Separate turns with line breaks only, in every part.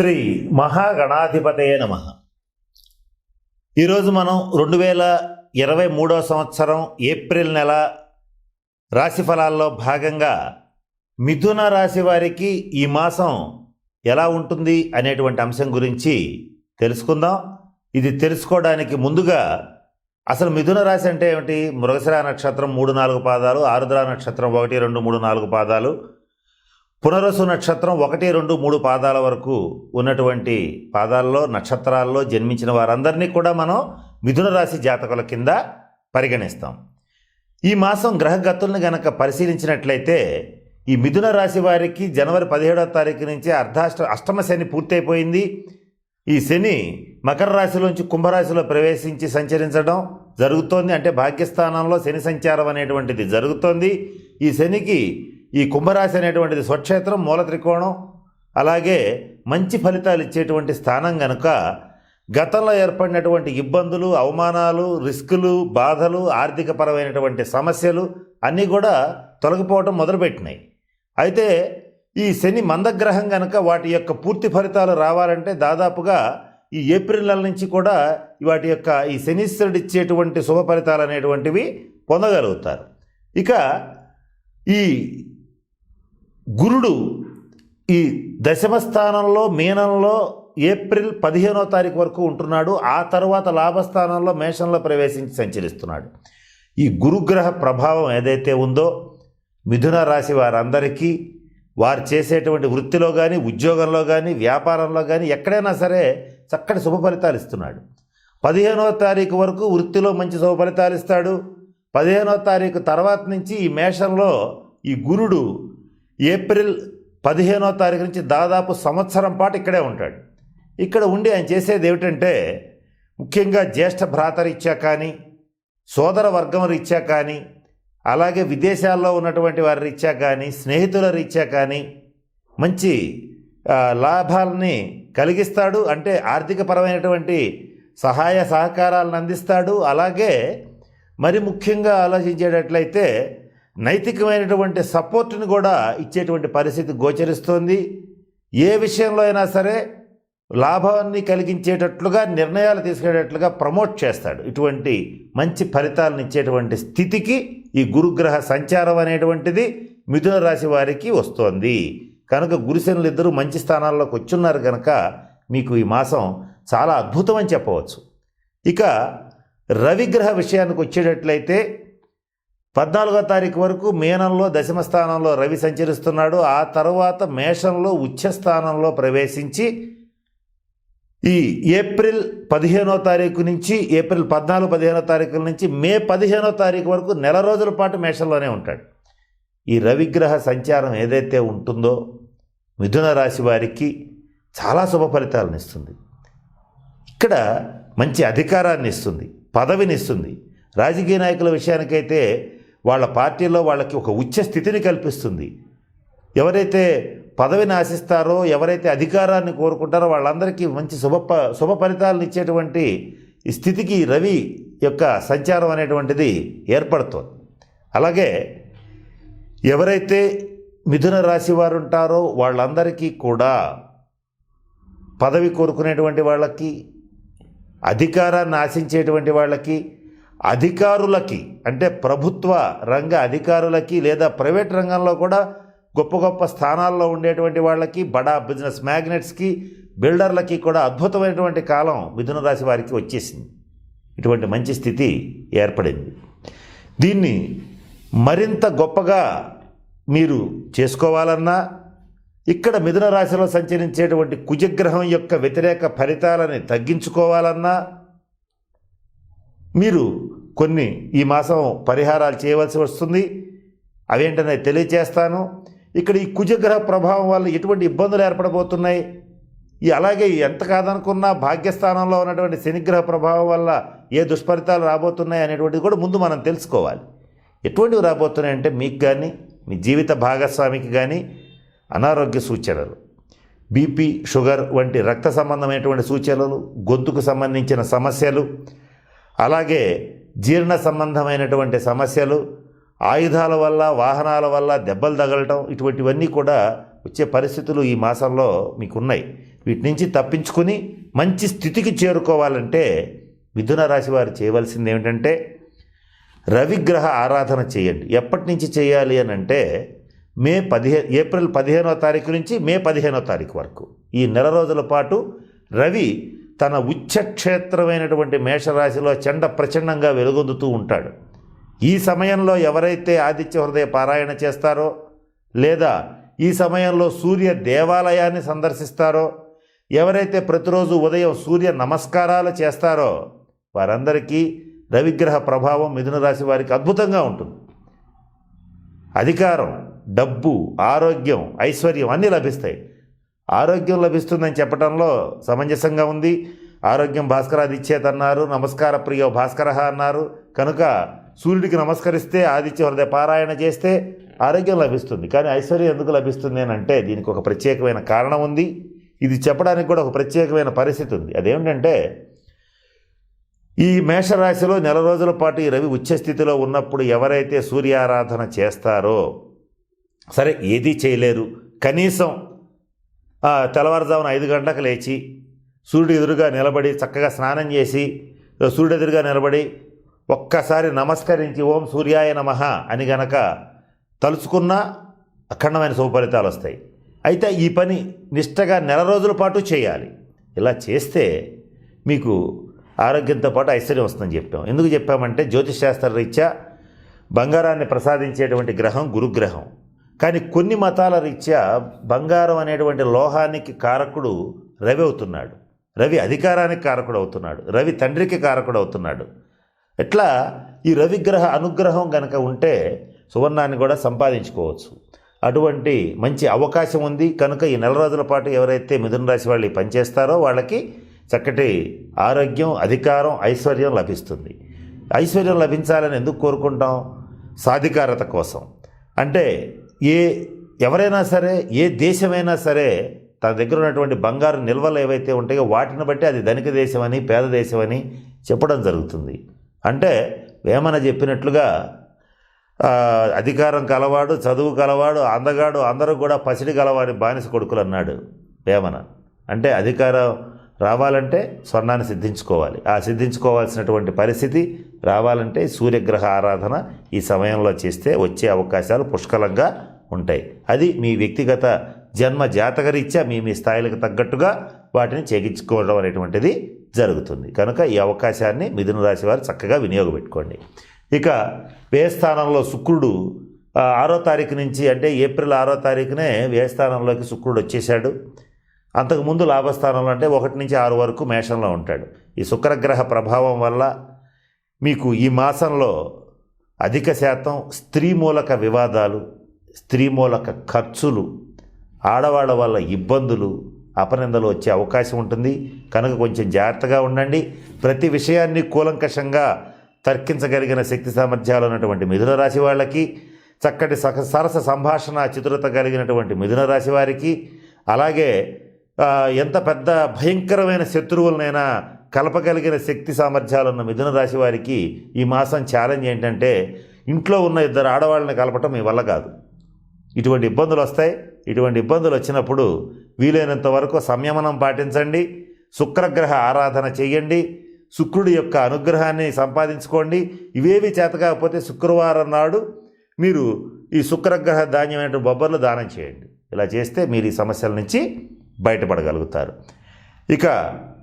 శ్రీ మహాగణాధిపతయ నమ. ఈరోజు మనం రెండు వేల ఇరవై మూడో సంవత్సరం ఏప్రిల్ నెల రాశి ఫలాల్లో భాగంగా మిథున రాశి వారికి ఈ మాసం ఎలా ఉంటుంది అనేటువంటి అంశం గురించి తెలుసుకుందాం. ఇది తెలుసుకోవడానికి ముందుగా అసలు మిథున రాశి అంటే ఏమిటి? మృగశిర నక్షత్రం మూడు నాలుగు పాదాలు ఆరుద్ర నక్షత్రం ఒకటి రెండు మూడు నాలుగు పాదాలు పునరసు నక్షత్రం ఒకటి రెండు మూడు పాదాల వరకు ఉన్నటువంటి పాదాల్లో నక్షత్రాల్లో జన్మించిన వారందరినీ కూడా మనం మిథున రాశి జాతకుల కింద పరిగణిస్తాం. ఈ మాసం గ్రహగతుల్ని గనక పరిశీలించినట్లయితే ఈ మిథున రాశి వారికి జనవరి పదిహేడవ తారీఖు నుంచి అర్ధాష్ట అష్టమ శని పూర్తయిపోయింది. ఈ శని మకర రాశిలోంచి కుంభరాశిలో ప్రవేశించి సంచరించడం జరుగుతోంది. అంటే భాగ్యస్థానంలో శని సంచారం అనేటువంటిది జరుగుతోంది. ఈ శనికి ఈ కుంభరాశి అనేటువంటిది స్వక్షేత్రం మూల త్రికోణం అలాగే మంచి ఫలితాలు ఇచ్చేటువంటి స్థానం గనుక గతంలో ఏర్పడినటువంటి ఇబ్బందులు అవమానాలు రిస్కులు బాధలు ఆర్థికపరమైనటువంటి సమస్యలు అన్నీ కూడా తొలగిపోవటం మొదలుపెట్టినాయి. అయితే ఈ శని మందగ్రహం గనక వాటి యొక్క పూర్తి ఫలితాలు రావాలంటే దాదాపుగా ఈ ఏప్రిల్ నెల నుంచి కూడా వాటి యొక్క ఈ శనీశ్వరుడు ఇచ్చేటువంటి శుభ ఫలితాలు అనేటువంటివి పొందగలుగుతారు. ఇక ఈ గురుడు ఈ దశమ స్థానంలో మీనంలో ఏప్రిల్ పదిహేనో తారీఖు వరకు ఉంటున్నాడు. ఆ తర్వాత లాభస్థానంలో మేషంలో ప్రవేశించి సంచరిస్తున్నాడు. ఈ గురుగ్రహ ప్రభావం ఏదైతే ఉందో మిథున రాశి వారందరికీ వారు చేసేటువంటి వృత్తిలో కానీ ఉద్యోగంలో కానీ వ్యాపారంలో కానీ ఎక్కడైనా సరే చక్కటి శుభ ఫలితాలు ఇస్తున్నాడు. పదిహేనవ తారీఖు వరకు వృత్తిలో మంచి శుభ ఫలితాలు ఇస్తాడు. పదిహేనవ తారీఖు తర్వాత నుంచి ఈ మేషంలో ఈ గురుడు ఏప్రిల్ పదిహేనో తారీఖు నుంచి దాదాపు సంవత్సరం పాటు ఇక్కడే ఉంటాడు. ఇక్కడ ఉండి ఆయన చేసేది ఏమిటంటే ముఖ్యంగా జ్యేష్ఠ భ్రాతరీత్యా కానీ సోదర వర్గం రీత్యా కానీ అలాగే విదేశాల్లో ఉన్నటువంటి వారి రీత్యా కానీ స్నేహితుల రీత్యా కానీ మంచి లాభాలని కలిగిస్తాడు. అంటే ఆర్థికపరమైనటువంటి సహాయ సహకారాలను అందిస్తాడు. అలాగే మరి ముఖ్యంగా ఆలోచించేటట్లయితే నైతికమైనటువంటి సపోర్ట్ని కూడా ఇచ్చేటువంటి పరిస్థితి గోచరిస్తోంది. ఏ విషయంలో అయినా సరే లాభాన్ని కలిగించేటట్లుగా నిర్ణయాలు తీసుకునేటట్లుగా ప్రమోట్ చేస్తాడు. ఇటువంటి మంచి ఫలితాలను ఇచ్చేటువంటి స్థితికి ఈ గురుగ్రహ సంచారం అనేటువంటిది మిథున రాశి వారికి వస్తోంది. కనుక గురుశనులు ఇద్దరు మంచి స్థానాల్లోకి వచ్చున్నారు కనుక మీకు ఈ మాసం చాలా అద్భుతం అని చెప్పవచ్చు. ఇక రవిగ్రహ విషయానికి వచ్చేటట్లయితే పద్నాలుగో తారీఖు వరకు మీనంలో దశమ స్థానంలో రవి సంచరిస్తున్నాడు. ఆ తర్వాత మేషంలో ఉచ్చస్థానంలో ప్రవేశించి ఈ ఏప్రిల్ పదిహేనో తారీఖు నుంచి ఏప్రిల్ పద్నాలుగు పదిహేనో తారీఖుల నుంచి మే పదిహేనో తారీఖు వరకు నెల రోజుల పాటు మేషంలోనే ఉంటాడు. ఈ రవిగ్రహ సంచారం ఏదైతే ఉంటుందో మిథున రాశి వారికి చాలా శుభ ఫలితాలను ఇస్తుంది. ఇక్కడ మంచి అధికారాన్ని ఇస్తుంది పదవిని ఇస్తుంది. రాజకీయ నాయకుల విషయానికైతే వాళ్ళ పార్టీలో వాళ్ళకి ఒక ఉచ్చ స్థితిని కల్పిస్తుంది. ఎవరైతే పదవిని ఆశిస్తారో ఎవరైతే అధికారాన్ని కోరుకుంటారో వాళ్ళందరికీ మంచి శుభ శుభ ఫలితాలను ఇచ్చేటువంటి ఈ స్థితికి రవి యొక్క సంచారం అనేటువంటిది ఏర్పడుతుంది. అలాగే ఎవరైతే మిథున రాశి వారు ఉంటారో వాళ్ళందరికీ కూడా పదవి కోరుకునేటువంటి వాళ్ళకి అధికారాన్ని ఆశించేటువంటి వాళ్ళకి అధికారులకి అంటే ప్రభుత్వ రంగ అధికారులకి లేదా ప్రైవేట్ రంగంలో కూడా గొప్ప గొప్ప స్థానాల్లో ఉండేటువంటి వాళ్ళకి బడా బిజినెస్ మ్యాగ్నెట్స్కి బిల్డర్లకి కూడా అద్భుతమైనటువంటి కాలం మిథున రాశి వారికి వచ్చేసింది. ఇటువంటి మంచి స్థితి ఏర్పడింది. దీన్ని మరింత గొప్పగా మీరు చేసుకోవాలన్నా ఇక్కడ మిథున రాశిలో సంచరించేటువంటి కుజగ్రహం యొక్క వ్యతిరేక ఫలితాలని తగ్గించుకోవాలన్నా మీరు కొన్ని ఈ మాసం పరిహారాలు చేయవలసి వస్తుంది. అవేంటనే తెలియజేస్తాను ఇక్కడ ఈ కుజగ్రహ ప్రభావం వల్ల ఎటువంటి ఇబ్బందులు ఏర్పడబోతున్నాయి. ఈ అలాగే ఎంత కాదనుకున్నా భాగ్యస్థానంలో ఉన్నటువంటి శనిగ్రహ ప్రభావం వల్ల ఏ దుష్ఫలితాలు రాబోతున్నాయి అనేటువంటిది కూడా ముందు మనం తెలుసుకోవాలి. ఎటువంటివి రాబోతున్నాయి అంటే మీకు కానీ మీ జీవిత భాగస్వామికి కానీ అనారోగ్య సూచనలు బీపీ షుగర్ వంటి రక్త సంబంధమైనటువంటి సూచనలు గొంతుకు సంబంధించిన సమస్యలు అలాగే జీర్ణ సంబంధమైనటువంటి సమస్యలు ఆయుధాల వల్ల వాహనాల వల్ల దెబ్బలు తగలటం ఇటువంటివన్నీ కూడా వచ్చే పరిస్థితులు ఈ మాసంలో మీకు ఉన్నాయి వీటి నుంచి తప్పించుకుని మంచి స్థితికి చేరుకోవాలంటే మిథున రాశి వారు చేయవలసింది ఏమిటంటే రవిగ్రహ ఆరాధన చేయండి. ఎప్పటి నుంచి చేయాలి అని అంటే మే పదిహే ఏప్రిల్ పదిహేనో తారీఖు నుంచి మే పదిహేనో తారీఖు వరకు. ఈ నెల రోజుల పాటు రవి తన ఉచ్చక్షేత్రమైనటువంటి మేషరాశిలో చండ ప్రచండంగా వెలుగొందుతూ ఉంటాడు. ఈ సమయంలో ఎవరైతే ఆదిత్య హృదయ పారాయణ చేస్తారో లేదా ఈ సమయంలో సూర్య దేవాలయాన్ని సందర్శిస్తారో ఎవరైతే ప్రతిరోజు ఉదయం సూర్య నమస్కారాలు చేస్తారో వారందరికీ రవిగ్రహ ప్రభావం మిథున రాశి వారికి అద్భుతంగా ఉంటుంది. అధికారం డబ్బు ఆరోగ్యం ఐశ్వర్యం అన్నీ లభిస్తాయి. ఆరోగ్యం లభిస్తుందని చెప్పడంలో సమంజసంగా ఉంది. ఆరోగ్యం భాస్కరాది అన్నారు నమస్కార ప్రియ భాస్కర అన్నారు. కనుక సూర్యుడికి నమస్కరిస్తే ఆదిత్య హృదయ పారాయణ చేస్తే ఆరోగ్యం లభిస్తుంది. కానీ ఐశ్వర్యం ఎందుకు లభిస్తుంది అని అంటే దీనికి ఒక ప్రత్యేకమైన కారణం ఉంది. ఇది చెప్పడానికి కూడా ఒక ప్రత్యేకమైన పరిస్థితి ఉంది. అదేమిటంటే ఈ మేషరాశిలో నెల రోజుల పాటు ఈ రవి ఉచ్చస్థితిలో ఉన్నప్పుడు ఎవరైతే సూర్యారాధన చేస్తారో సరే ఏదీ చేయలేరు. కనీసం తెల్లవారుజామున ఐదు గంటలకు లేచి సూర్యుడు ఎదురుగా నిలబడి చక్కగా స్నానం చేసి సూర్యుడు ఎదురుగా నిలబడి ఒక్కసారి నమస్కరించి ఓం సూర్యాయ నమః అని గనక తలుచుకున్నా అఖండమైన శుభఫలితాలు వస్తాయి. అయితే ఈ పని నిష్టగా నెల రోజుల పాటు చేయాలి. ఇలా చేస్తే మీకు ఆరోగ్యంతో పాటు ఐశ్వర్యం వస్తుందని చెప్పాం. ఎందుకు చెప్పామంటే జ్యోతిష్ శాస్త్ర రీత్యా బంగారాన్ని ప్రసాదించేటువంటి గ్రహం గురుగ్రహం. కానీ కొన్ని మతాల రీత్యా బంగారం అనేటువంటి లోహానికి కారకుడు రవి అవుతున్నాడు. రవి అధికారానికి కారకుడు అవుతున్నాడు. రవి తండ్రికి కారకుడు అవుతున్నాడు. ఎట్లా? ఈ రవిగ్రహ అనుగ్రహం కనుక ఉంటే సువర్ణాన్ని కూడా సంపాదించుకోవచ్చు. అటువంటి మంచి అవకాశం ఉంది. కనుక ఈ నెల రోజుల పాటు ఎవరైతే మిథున రాశి వాళ్ళు పనిచేస్తారో వాళ్ళకి చక్కటి ఆరోగ్యం అధికారం ఐశ్వర్యం లభిస్తుంది. ఐశ్వర్యం లభించాలని ఎందుకు కోరుకుంటాం? సాధికారత కోసం. అంటే ఏ ఎవరైనా సరే ఏ దేశమైనా సరే తన దగ్గర ఉన్నటువంటి బంగారు నిల్వలు ఏవైతే ఉంటాయో వాటిని బట్టి అది ధనిక దేశమని పేద దేశమని చెప్పడం జరుగుతుంది. అంటే వేమన చెప్పినట్లుగా అధికారం కలవాడు చదువు కలవాడు అందగాడు అందరూ కూడా పసిడి కలవాడి బానిస కొడుకులు అన్నాడు వేమన. అంటే అధికారం రావాలంటే స్వర్ణాన్ని సిద్ధించుకోవాలి. ఆ సిద్ధించుకోవాల్సినటువంటి పరిస్థితి రావాలంటే సూర్యగ్రహ ఆరాధన ఈ సమయంలో చేస్తే వచ్చే అవకాశాలు పుష్కలంగా ఉంటాయి. అది మీ వ్యక్తిగత జన్మ జాతకరీత్యా మీ మీ స్థాయిలకు తగ్గట్టుగా వాటిని చేయించుకోవడం అనేటువంటిది జరుగుతుంది. కనుక ఈ అవకాశాన్ని మిథున రాశి వారు చక్కగా వినియోగపెట్టుకోండి. ఇక వ్యయస్థానంలో శుక్రుడు ఆరో తారీఖు నుంచి అంటే ఏప్రిల్ ఆరో తారీఖునే వ్యయస్థానంలోకి శుక్రుడు వచ్చేశాడు. అంతకుముందు లాభస్థానంలో అంటే ఒకటి నుంచి ఆరు వరకు మేషంలో ఉంటాడు. ఈ శుక్రగ్రహ ప్రభావం వల్ల మీకు ఈ మాసంలో అధిక శాతం స్త్రీ మూలక వివాదాలు స్త్రీ మూలక ఖర్చులు ఆడవాళ్ళ వల్ల ఇబ్బందులు అపనిందలు వచ్చే అవకాశం ఉంటుంది. కనుక కొంచెం జాగ్రత్తగా ఉండండి. ప్రతి విషయాన్ని కూలంకషంగా తర్కించగలిగిన శక్తి సామర్థ్యాలు ఉన్నటువంటి మిథున రాశి వాళ్ళకి చక్కటి సక సరస సంభాషణ చతురత కలిగినటువంటి మిథున రాశి వారికి అలాగే ఎంత పెద్ద భయంకరమైన శత్రువులనైనా కలపగలిగిన శక్తి సామర్థ్యాలు ఉన్న మిథున రాశి వారికి ఈ మాసం ఛాలెంజ్ ఏంటంటే ఇంట్లో ఉన్న ఇద్దరు ఆడవాళ్ళని కలపటం మీ వల్ల కాదు. ఇటువంటి ఇబ్బందులు వస్తాయి. ఇటువంటి ఇబ్బందులు వచ్చినప్పుడు వీలైనంత వరకు సంయమనం పాటించండి. శుక్రగ్రహ ఆరాధన చేయండి. శుక్రుడి యొక్క అనుగ్రహాన్ని సంపాదించుకోండి. ఇవేవి చేత కాకపోతే శుక్రవారం నాడు మీరు ఈ శుక్రగ్రహ ధాన్యమైన బొబ్బర్లు దానం చేయండి. ఇలా చేస్తే మీరు ఈ సమస్యల నుంచి బయటపడగలుగుతారు. ఇక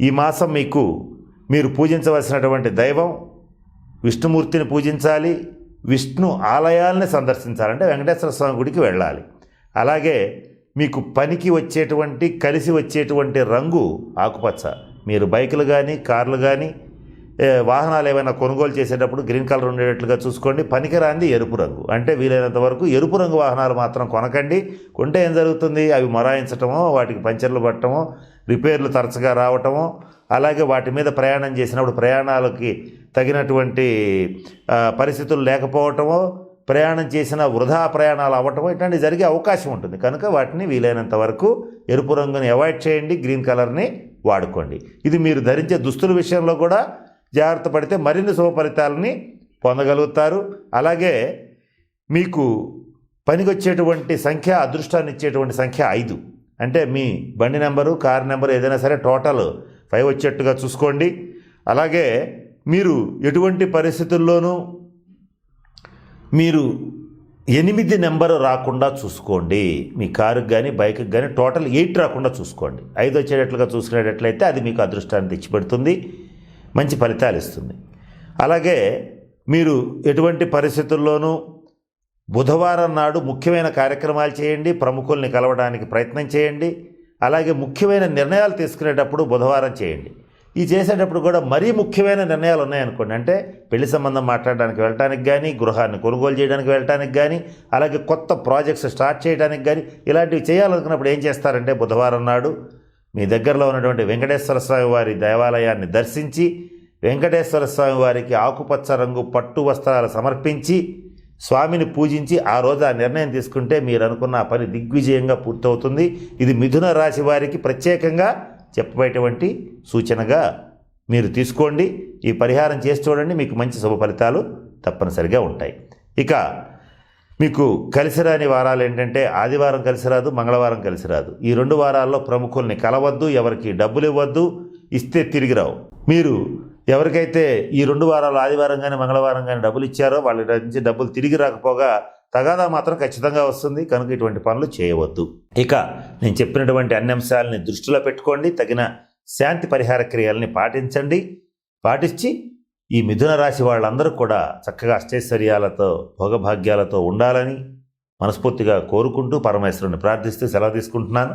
ఈ మాసం మీకు మీరు పూజించవలసినటువంటి దైవం విష్ణుమూర్తిని పూజించాలి. విష్ణు ఆలయాల్ని సందర్శించాలంటే వెంకటేశ్వర స్వామి గుడికి వెళ్ళాలి. అలాగే మీకు పనికి వచ్చేటువంటి కలిసి వచ్చేటువంటి రంగు ఆకుపచ్చ. మీరు బైకులు కానీ కార్లు కానీ వాహనాలు ఏమైనా కొనుగోలు చేసేటప్పుడు గ్రీన్ కలర్ ఉండేటట్లుగా చూసుకోండి. పనికిరాంది ఎరుపు రంగు. అంటే వీలైనంత వరకు ఎరుపు రంగు వాహనాలు మాత్రం కొనకండి. కొంటే ఏం జరుగుతుంది? అవి మొరాయించటమో వాటికి పంచర్లు పట్టడమో రిపేర్లు తరచుగా రావటమో అలాగే వాటి మీద ప్రయాణం చేసినప్పుడు ప్రయాణాలకి తగినటువంటి పరిస్థితులు లేకపోవటమో ప్రయాణం చేసిన వృధా ప్రయాణాలు అవ్వటమో ఇట్లాంటివి జరిగే అవకాశం ఉంటుంది. కనుక వాటిని వీలైనంత వరకు ఎరుపు రంగుని అవాయిడ్ చేయండి గ్రీన్ కలర్ని వాడుకోండి. ఇది మీరు ధరించే దుస్తుల విషయంలో కూడా జాగ్రత్త పడితే మరిన్ని శుభ ఫలితాలని పొందగలుగుతారు. అలాగే మీకు పనికొచ్చేటువంటి సంఖ్య అదృష్టాన్ని ఇచ్చేటువంటి సంఖ్య ఐదు. అంటే మీ బండి నెంబరు కార్ నెంబరు ఏదైనా సరే టోటల్ ఫైవ్ వచ్చేట్టుగా చూసుకోండి. అలాగే మీరు ఎటువంటి పరిస్థితుల్లోనూ మీరు ఎనిమిది నెంబరు రాకుండా చూసుకోండి. మీ కారుకి కానీ బైక్కి కానీ టోటల్ ఎయిట్ రాకుండా చూసుకోండి. ఐదు వచ్చేటట్లుగా చూసుకునేటట్లయితే అది మీకు అదృష్టాన్ని తెచ్చిపెడుతుంది. మంచి ఫలితాలు ఇస్తుంది. అలాగే మీరు ఎటువంటి పరిస్థితుల్లోనూ బుధవారం నాడు ముఖ్యమైన కార్యక్రమాలు చేయండి. ప్రముఖుల్ని కలవడానికి ప్రయత్నం చేయండి. అలాగే ముఖ్యమైన నిర్ణయాలు తీసుకునేటప్పుడు బుధవారం చేయండి. ఈ చేసేటప్పుడు కూడా మరీ ముఖ్యమైన నిర్ణయాలు ఉన్నాయనుకోండి. అంటే పెళ్ళి సంబంధం మాట్లాడడానికి వెళ్ళటానికి కానీ గృహాన్ని కొనుగోలు చేయడానికి వెళ్ళటానికి కానీ అలాగే కొత్త ప్రాజెక్ట్స్ స్టార్ట్ చేయడానికి కానీ ఇలాంటివి చేయాలనుకున్నప్పుడు ఏం చేస్తారంటే బుధవారం నాడు మీ దగ్గరలో ఉన్నటువంటి వెంకటేశ్వర స్వామి వారి దేవాలయాన్ని దర్శించి వెంకటేశ్వర స్వామి వారికి ఆకుపచ్చ రంగు పట్టు వస్త్రాలు సమర్పించి స్వామిని పూజించి ఆ రోజు ఆ నిర్ణయం తీసుకుంటే మీరు అనుకున్న పని దిగ్విజయంగా పూర్తవుతుంది. ఇది మిథున రాశి వారికి ప్రత్యేకంగా చెప్పబోయేటువంటి సూచనగా మీరు తీసుకోండి. ఈ పరిహారం చేసి చూడండి. మీకు మంచి శుభ ఫలితాలు తప్పనిసరిగా ఉంటాయి. ఇక మీకు కలిసి రాని వారాలు ఏంటంటే ఆదివారం కలిసి రాదు మంగళవారం కలిసి రాదు. ఈ రెండు వారాల్లో ప్రముఖుల్ని కలవద్దు ఎవరికి డబ్బులు ఇవ్వద్దు ఇస్తే తిరిగి రావు. మీరు ఎవరికైతే ఈ రెండు వారాలు ఆదివారం కానీ మంగళవారం కానీ డబ్బులు ఇచ్చారో వాళ్ళ నుంచి డబ్బులు తిరిగి రాకపోగా తగాదా మాత్రం ఖచ్చితంగా వస్తుంది. కనుక ఇటువంటి పనులు చేయవద్దు. ఇక నేను చెప్పినటువంటి అన్ని అంశాలని దృష్టిలో పెట్టుకోండి. తగిన శాంతి పరిహార క్రియల్ని పాటించండి. పాటించి ఈ మిథున రాశి వాళ్ళందరూ కూడా చక్కగా అష్టైశ్వర్యాలతో భోగభాగ్యాలతో ఉండాలని మనస్ఫూర్తిగా కోరుకుంటూ పరమేశ్వరుని ప్రార్థిస్తూ సెలవు తీసుకుంటున్నాను.